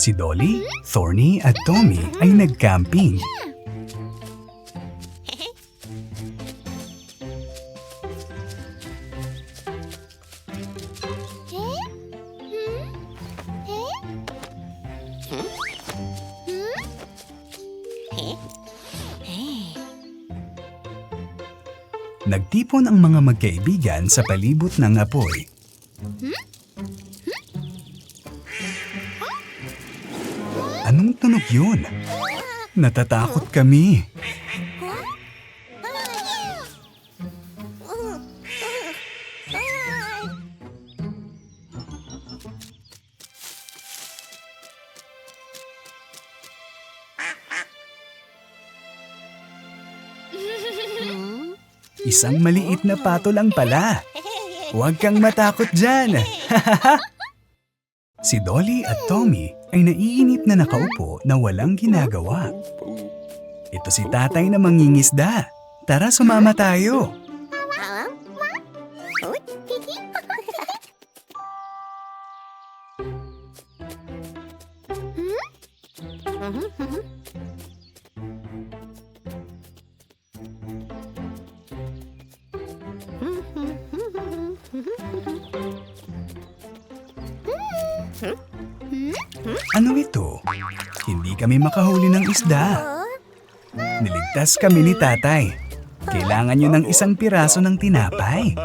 Si Dolly, Thorny at Tommy ay nag-camping. Nagtipon ang mga magkaibigan sa palibot ng apoy. Anong tunog yun? Natatakot kami. Isang maliit na pato lang pala. Huwag kang matakot dyan. si Dolly at Tommy ay naiinip na nakaupo na walang ginagawa. Ito si tatay na mangingisda. Tara sumama tayo. Ano ito? Hindi kami makahuli ng isda. Niligtas kami ni tatay. Kailangan nyo ng isang piraso ng tinapay.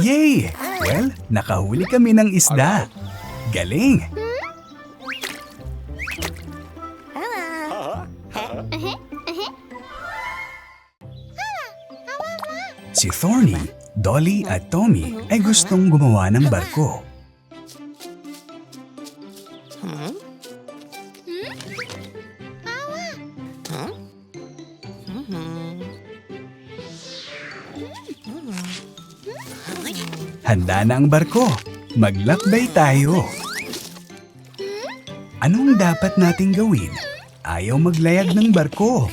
Yay! Well, nakahuli kami ng isda. Galing! Si Thorny, Dolly at Tommy ay gustong gumawa ng barko. Handa na ang barko. Maglakbay tayo. Anong dapat nating gawin? Ayaw maglayag ng barko.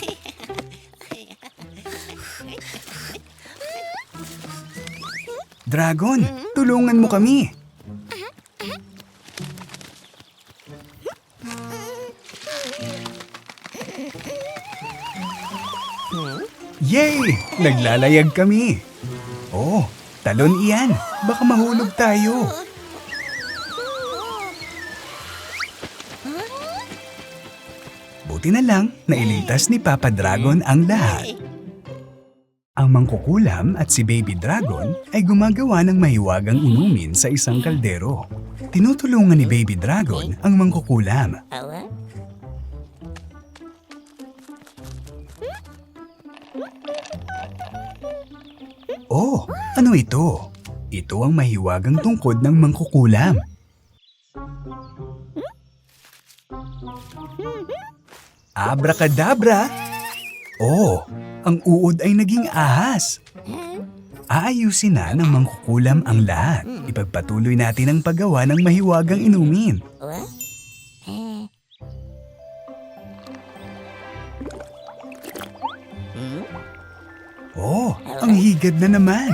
Dragon, tulungan mo kami. Yay! Naglalayag kami. Oh, talon iyan. Baka mahulog tayo. Buti na lang, nailitas ni Papa Dragon ang lahat. Ang mangkukulam at si Baby Dragon ay gumagawa ng mahiwagang inumin sa isang kaldero. Tinutulungan ni Baby Dragon ang mangkukulam. Oh, ano ito? Ito ang mahiwagang tungkod ng mangkukulam. Abracadabra! Oh, ang uod ay naging ahas. Aayusin na ng mangkukulam ang lahat. Ipagpatuloy natin ang paggawa ng mahiwagang inumin. Oh, ang higad na naman.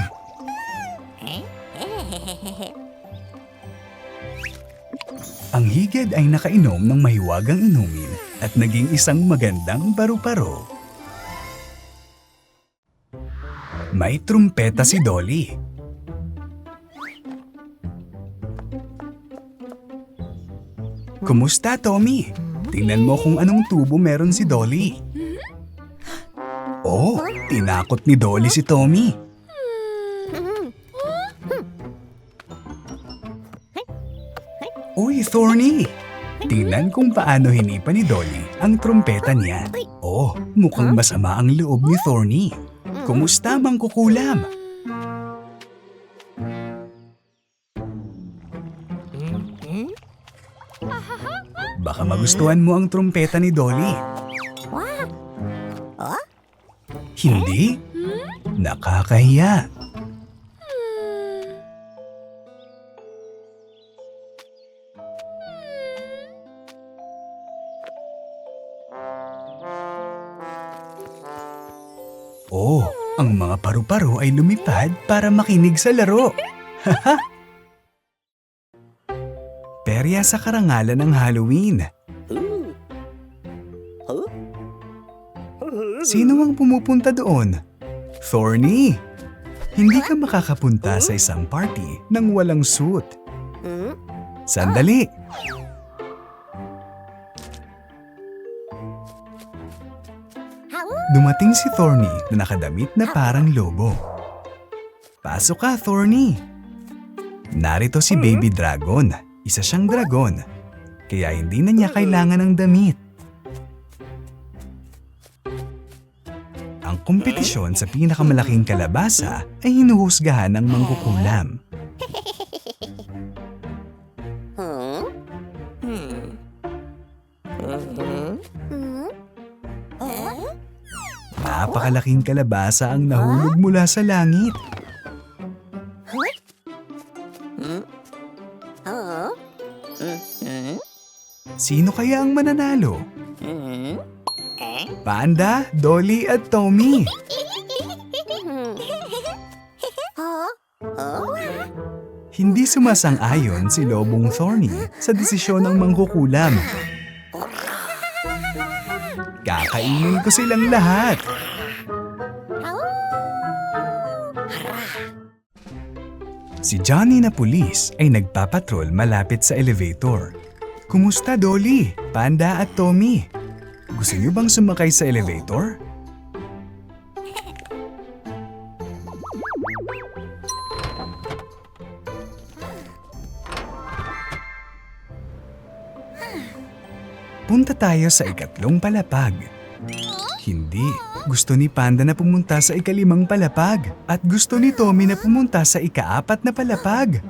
Ang higad ay nakainom ng mahiwagang inumin at naging isang magandang paru-paro. May trumpeta si Dolly. Kumusta, Tommy? Tingnan mo kung anong tubo meron si Dolly. Oh, tinakot ni Dolly si Tommy. Uy, Thorny! Tingnan kung paano hinipa ni Dolly ang trumpeta niya. Oh, mukhang masama ang loob ni Thorny. Kumusta, mangkukulam? Baka magustuhan mo ang trumpeta ni Dolly. Hindi? Nakakahiya. Oh, ang mga paru-paro ay lumipad para makinig sa laro. Perya sa karangalan ng Halloween. Sino ang pumupunta doon? Thorny! Hindi ka makakapunta sa isang party nang walang suit. Sandali! Dumating si Thorny na nakadamit na parang lobo. Pasok ka, Thorny! Narito si Baby Dragon. Isa siyang dragon. Kaya hindi na niya kailangan ng damit. Ang kompetisyon sa pinakamalaking kalabasa ay hinuhusgahan ng mangkukulam. Napakalaking kalabasa ang nahulog mula sa langit. Sino kaya ang mananalo? Panda, Dolly at Tommy. Hindi sumasang-ayon si Lobong Thorny sa desisyon ng mangkukulam. Kakainin ko silang lahat. Si Johnny na pulis ay nagpapatrol malapit sa elevator. Kumusta Dolly, Panda at Tommy? Gusto niyo bang sumakay sa elevator? Punta tayo sa ikatlong palapag. Hindi. Gusto ni Panda na pumunta sa ikalimang palapag. At gusto ni Tommy na pumunta sa ikaapat na palapag.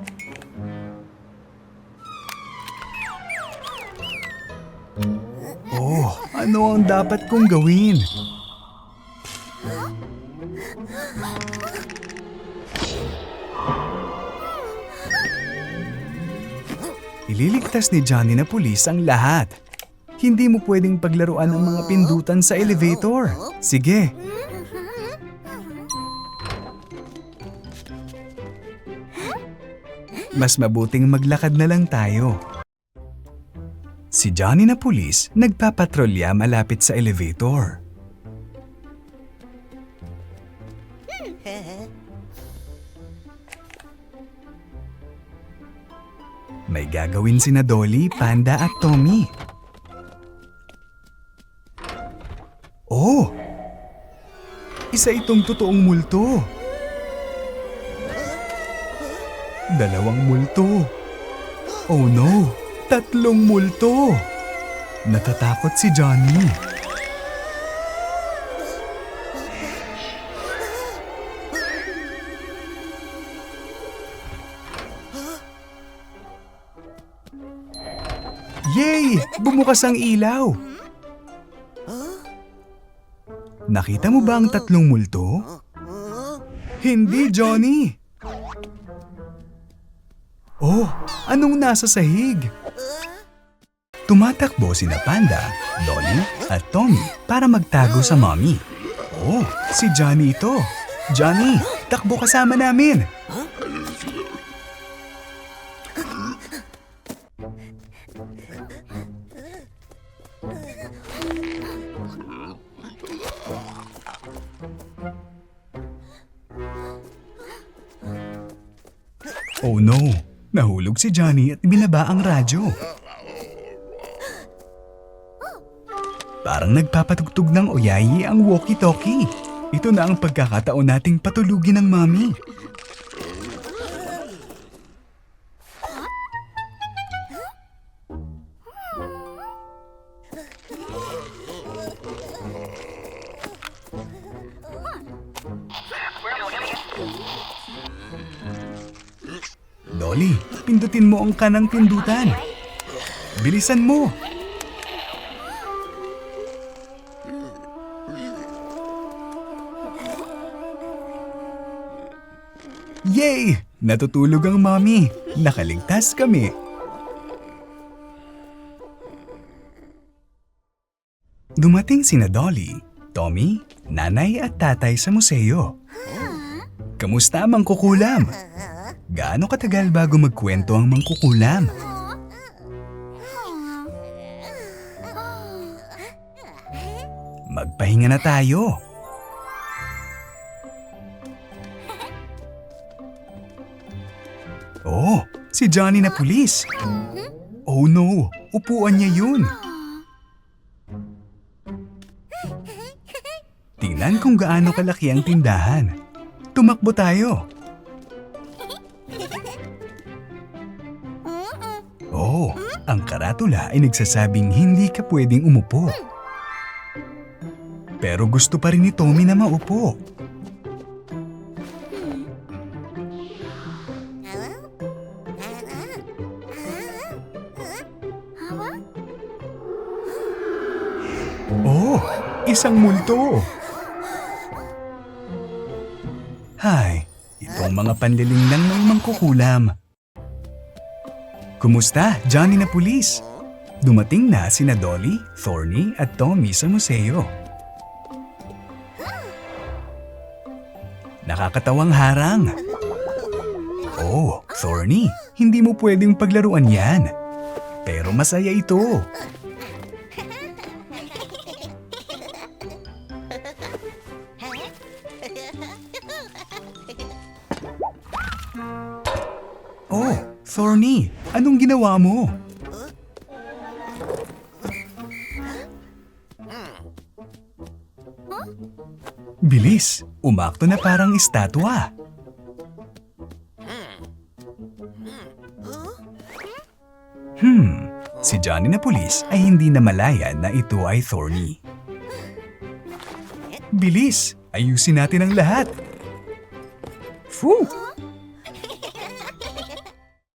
Oh, ano ang dapat kong gawin? Ililigtas ni Johnny na pulis ang lahat. Hindi mo pwedeng paglaruan ang mga pindutan sa elevator. Sige. Mas mabuting maglakad na lang tayo. Si Johnny na pulis nagpapatrolya malapit sa elevator. May gagawin sina Dolly, Panda at Tommy. Isa itong totoong multo. Dalawang multo. Oh no! Tatlong multo! Natatakot si Johnny. Yay! Bumukas ang ilaw! Nakita mo ba ang tatlong multo? Hindi, Johnny! Oh, anong nasa sahig? Tumatakbo sina Panda, Dolly at Tommy para magtago sa mommy. Oh, si Johnny ito. Johnny, takbo kasama namin. Oh no, nahulog si Johnny at binaba ang radyo. Parang nagpapatugtog ng oyayi ang walkie-talkie. Ito na ang pagkakataon nating patulugin ng mami. Dolly, pindutin mo ang kanang pindutan. Bilisan mo! Yay! Natutulog ang mommy. Nakaligtas kami. Dumating sina Dolly, Tommy, nanay at tatay sa museo. Kamusta ang mangkukulam? Gaano katagal bago magkwento ang mangkukulam? Magpahinga na tayo. Oh, si Johnny na pulis. Oh no, upuan niya yun. Tingnan kung gaano kalaki ang tindahan. Tumakbo tayo. Oh, ang karatula ay nagsasabing hindi ka pwedeng umupo. Pero gusto pa rin ni Tommy na maupo. Oh, isang multo. Hay, itong mga panliling lang ng mangkukulam. Kumusta, Johnny na pulis? Dumating na sina Dolly, Thorny at Tommy sa museo. Nakakatawang harang. Oh, Thorny, hindi mo pwedeng paglaruan yan. Pero masaya ito. Oh, Thorny, anong ginawa mo? Bilis, umakto na parang estatwa. Hmm, si Johnny na pulis ay hindi na malaya na ito ay Thorny. Bilis, ayusin natin ang lahat. Fu!